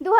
দু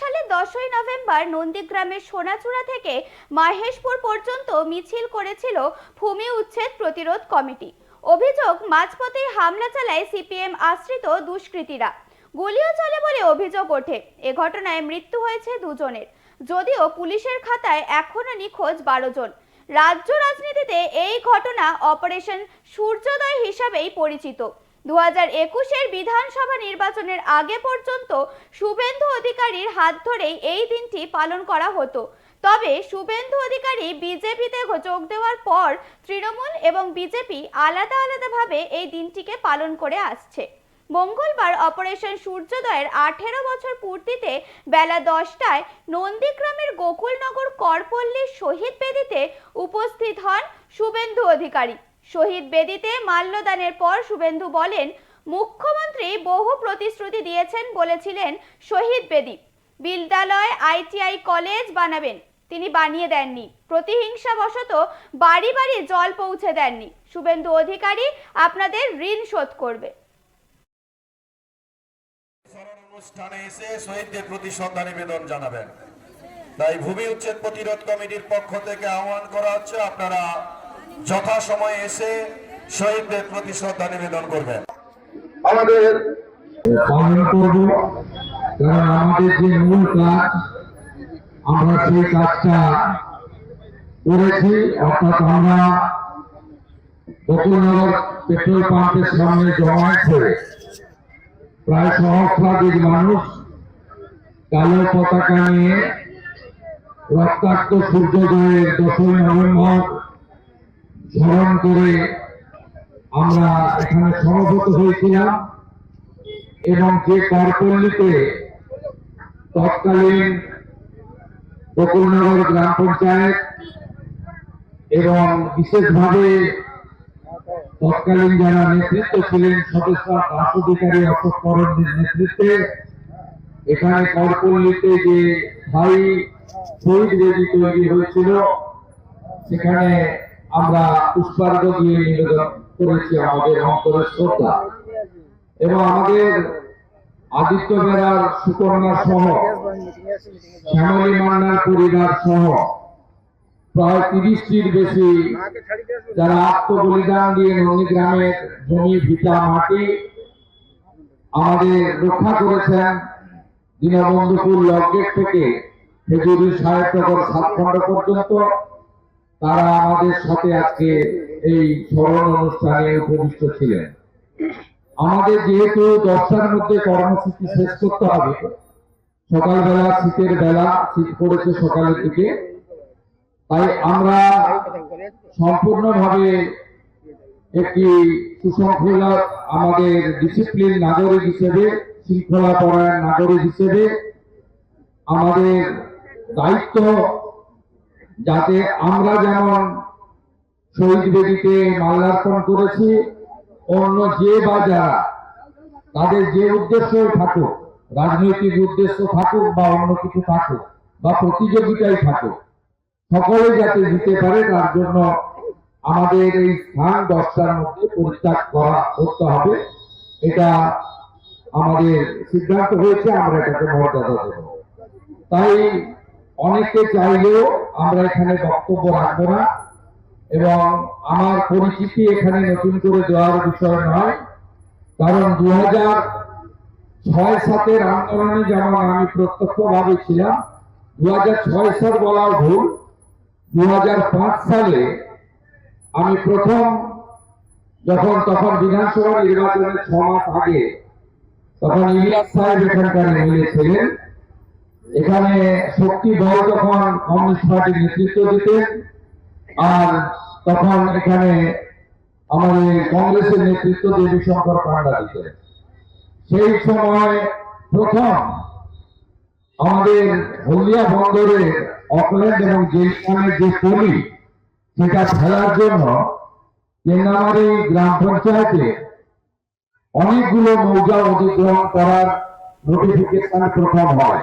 সালে দশই নভেম্বর নন্দীগ্রামের সোনাচূড়া থেকে মাহেশপুর পর্যন্ত মিছিল করেছিল ভূমি উচ্ছেদ প্রতিরোধ কমিটি। অভিযোগ মাঝপথেই হামলা চালায় সিপিএম আশ্রিত দুষ্কৃতীরা। গুলিও চলে বলে অভিযোগ ওঠে। এ ঘটনায় মৃত্যু হয়েছে দুজনের। যদিও পুলিশের খাতায় এখনও নিখোঁজ বারো জন। রাজ্য রাজনীতিতে এই ঘটনা অপারেশন সূর্যোদয় হিসাবেই পরিচিত। দু হাজার একুশের বিধানসভা নির্বাচনের আগে পর্যন্ত শুভেন্দু অধিকারীর হাত ধরেই এই দিনটি পালন করা হতো। তবে শুভেন্দু অধিকারী বিজেপিতে যোগ দেওয়ার পর তৃণমূল এবং বিজেপি আলাদা আলাদাভাবে এই দিনটিকে পালন করে আসছে। মঙ্গলবার অপারেশন সূর্যোদয়ের আঠেরো বছর পূর্তিতে বেলা দশটায় নন্দীগ্রামের গোকুলনগর করপল্লীর শহীদ বেদিতে উপস্থিত হন শুভেন্দু অধিকারী। শহীদ বেদিতে মাল্যদানের পর শুভেন্দু বলেন, মুখ্যমন্ত্রী বহু প্রতিশ্রুতি দিয়েছেন বলেছিলেন শহীদ বেদি। বিদ্যালয়, আইটিআই কলেজ বানাবেন। তিনি বানিয়ে দেননি। প্রতিহিংসাবশত বাড়ি বাড়ি জল পৌঁছে দেননি। শুভেন্দু অধিকারী আপনাদের ঋণ শোধ করবে। অনুষ্ঠানে এসে শহীদদের প্রতি শ্রদ্ধা নিবেদন জানাবেন। তাই ভূমি উচ্ছেদ প্রতিরোধ কমিটির পক্ষ থেকে আহ্বান করা হচ্ছে, আপনারা যথাসময়ে এসে শহীদদের প্রতি শ্রদ্ধা নিবেদন করবেন। আমাদের পালন করব কারণ আমাদের যে মূল কাজ আমরা সেই কাজটা করেছি অর্থাৎ আমরা বকুলনগর পেট্রোল পাম্পের সামনে জমায়েত প্রায় সহস্রাধিক মানুষ কালো পতাকা নিয়ে রক্তাক্ত সূর্যোদয়ের দশই নভেম্বর স্মরণ করে আমরা এখানে সমবেত হয়েছিলাম এবং যে করপল্লীতে তৎকালীন বকুলনগর গ্রাম পঞ্চায়েত এবং বিশেষভাবে তৎকালীন যারা নেতৃত্ব ছিলেন, সদস্য দাস অধিকারী অশোক করণের নেতৃত্বে এখানে করপল্লীতে যে স্থায়ী শহীদ বেদি তৈরি হয়েছিল, সেখানে আমরা পুষ্পার্ঘ দিয়ে নিবেদন করেছি, আমাদের অন্তরের শ্রদ্ধা। এবং আমাদের আদিত্য বেড়ার সুকন্যা সহ, শ্যামলী মান্নার পরিবার সহ, প্রায় তিরিশটির বেশি যারা আত্মবলিদান দিয়ে নন্দীগ্রামের জমি, ভিটা, মাটি আমাদের রক্ষা করেছেন, দীনবন্ধুপুর লকগেট থেকে খেজুরি সাহেবনগর সাতখণ্ড পর্যন্ত। তারা আমাদের সাথে আজকে এই স্মরণ অনুষ্ঠানে উপবিষ্ট ছিলেন। আমাদের যেহেতু দশটার মধ্যে কর্মসূচি শেষ করতে হবে, সকালবেলা শীতের বেলা শীত পড়েছে সকালের দিকে, তাই আমরা সম্পূর্ণভাবে একটি সুশৃঙ্খলা আমাদের ডিসিপ্লিন নাগরিক হিসেবে শৃঙ্খলা পরায়ণ নাগরিক হিসেবে আমাদের দায়িত্ব যাতে আমরা যেমন শহীদ বেদিতে মাল্যার্পণ করেছি, অন্য যে বা যারা তাদের যে উদ্দেশ্য থাকুক, রাজনৈতিক উদ্দেশ্য থাকুক বা অন্য কিছু থাকুক বা প্রতিযোগিতায় থাকুক, সকলে যাতে দিতে পারে তার জন্য আমাদের এই স্থান দশটার মধ্যে পরিত্যাগ করা করতে হবে। এটা আমাদের সিদ্ধান্ত হয়েছে, আমরা এটাকে মর্যাদা দেব। তাই অনেকে চাইলেও আমরা এখানে বক্তব্য রাখব না এবং আমার পরিচিতি এখানে নতুন করে দেওয়ার বিষয় নয়। কারণ দু হাজার ছয় সাতের আন্দোলনে যেমন আমি প্রত্যক্ষভাবে ছিলাম দু হাজার ছয় সাল বলার ভুল দু হাজার পাঁচ সালে আমি প্রথম যখন তখন বিধানসভা নির্বাচনের ছ মাস আগে তখন ইলিয়াস সাহেব এখানকার এমএলএ ছিলেন। এখানে শক্তি দল তখন কমিউনিস্ট পার্টির নেতৃত্ব দিতেন, আর তখন এখানে আমাদের কংগ্রেসের নেতৃত্ব দেবী শঙ্কর পান্ডা দিতেন। সেই সময় প্রথম আমাদের হলিয়া বন্দরে অকল্যান্ড এবং জেলখানের যে পলি সেটা ফেলার জন্য কেন্নামারি গ্রাম পঞ্চায়েতে অনেকগুলো মৌজা অধিগ্রহণ করার নোটিফিকেশন প্রথম হয়।